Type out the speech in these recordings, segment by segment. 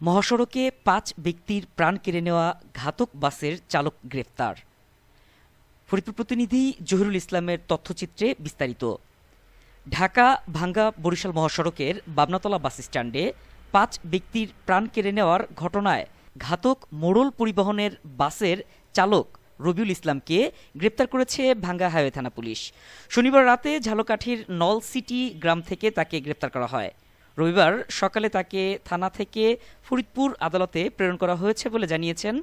মহাসড়কে পাঁচ ব্যক্তির প্রাণ কেড়ে নেওয়া ঘাতক বাসের চালক গ্রেফতার। ফরিদপুর প্রতিনিধি জহিরুল ইসলামের তথ্যচিত্রে বিস্তারিত। ঢাকা ভাঙ্গা বরিশাল মহাসড়কের বাবনাতলা বাস স্ট্যান্ডে পাঁচ ব্যক্তির প্রাণ কেড়ে নেওয়ার ঘটনায় ঘাতক মোড়ল পরিবহনের বাসের চালক রবিউল ইসলামকে গ্রেপ্তার করেছে ভাঙ্গা হাইওয়ে থানা পুলিশ। শনিবার রাতে ঝালকাঠির নল সিটি গ্রাম থেকে তাকে গ্রেপ্তার করা হয়। রবিবার সকালে তাকে থানা থেকে ফরিদপুর আদালতে প্রেরণ করা হয়েছে বলে জানিয়েছেন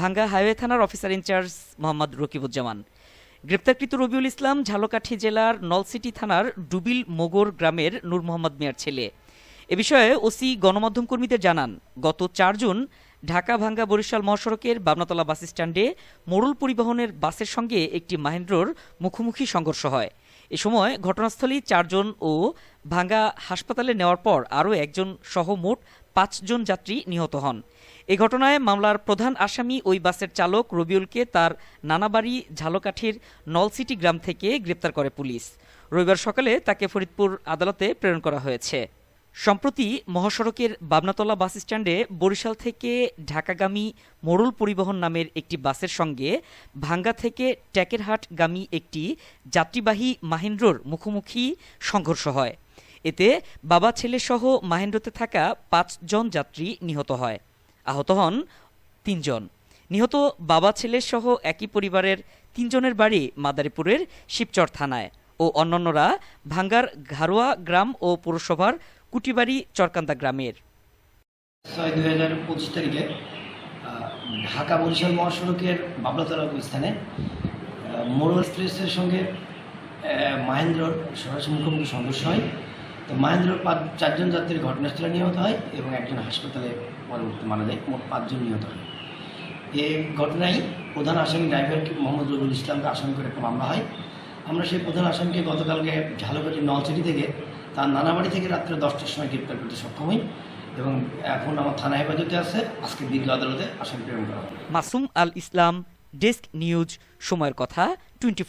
ভাঙ্গা হাইওয়ে থানার অফিসার ইনচার্জ মোহাম্মদ রকিবুজ্জামান। গ্রেপ্তারকৃত রবিউল ইসলাম ঝালকাঠি জেলার নলসিটি থানার ডুবিল মোগর গ্রামের নূর মোহাম্মদ মিয়ার ছেলে। এ বিষয়ে ওসি গণমাধ্যম কর্মীদের জানান, গত চার জুন ঢাকা ভাঙ্গা বরিশাল মহাসড়কের বাবনাতলা বাস স্ট্যান্ডে মোড়ল পরিবহনের বাসের সঙ্গে একটি মাহেন্দ্রর মুখোমুখি সংঘর্ষ হয়। এ সময় ঘটনাস্থলেই চারজন ও ভাঙ্গা হাসপাতালে নেওয়ার পর আরও একজন সহ মোট পাঁচজন যাত্রী নিহত হন। এ ঘটনায় মামলার প্রধান আসামি ওই বাসের চালক রবিউলকে তার নানাবাড়ি ঝালকাঠির নলসিটি গ্রাম থেকে গ্রেপ্তার করে পুলিশ। রবিবার সকালে তাকে ফরিদপুর আদালতে প্রেরণ করা হয়েছে। সম্প্রতি মহাসড়কের বাবনাতলা বাস স্ট্যান্ডে বরিশাল থেকে ঢাকাগামী মোড়ল পরিবহন নামের একটি বাসের সঙ্গে ভাঙ্গা থেকে ট্যাকেরহাটগামী একটি যাত্রীবাহী মাহেন্দ্রর মুখোমুখি সংঘর্ষ হয়। এতে বাবা ছেলে সহ মাহেন্দ্রতে থাকা পাঁচজন যাত্রী নিহত হয়। আহত হন তিনজন। নিহত বাবা ছেলে সহ একই পরিবারের তিনজনের বাড়ি মাদারীপুরের শিবচর থানায় ও অন্যান্যরা ভাঙ্গার ঘারোয়া গ্রাম ও পৌরসভার কুটিবাড়ি, চরকান্দা গ্রামের। ছয় দুই হাজার পঁচিশ তারিখে ঢাকা বরিশাল মহাসড়কের বাবলাতলা স্থানে মোড়ল এক্সপ্রেসের সঙ্গে মাহেন্দ্রর সরাসরি মুখোমুখি সংঘর্ষ হয়। তো মাহেন্দ্রর পাঁচ, চারজন যাত্রীর ঘটনাস্থলে নিহত হয় এবং একজন হাসপাতালে পরবর্তী মারা যায়, মোট পাঁচজন নিহত হয়। এই ঘটনায় প্রধান আসামি ড্রাইভার মোহাম্মদ রবিউল ইসলামকে আসামি করে একটা মামলা হয়। আমরা সেই প্রধান আসামিকে গতকালকে ঝালকাঠি নলচিটি থেকে তার নানাবাড়ি থেকে রাত্রে দশটার সময় গ্রেপ্তার করতে সক্ষম হই এবং এখন আমার থানা হেফাজতে আছে। আজকে দীর্ঘ আদালতে আসামি প্রেরণ করা হবে। মাসুম আল ইসলাম, ডেস্ক নিউজ, সময়ের কথা, টোয়েন্টি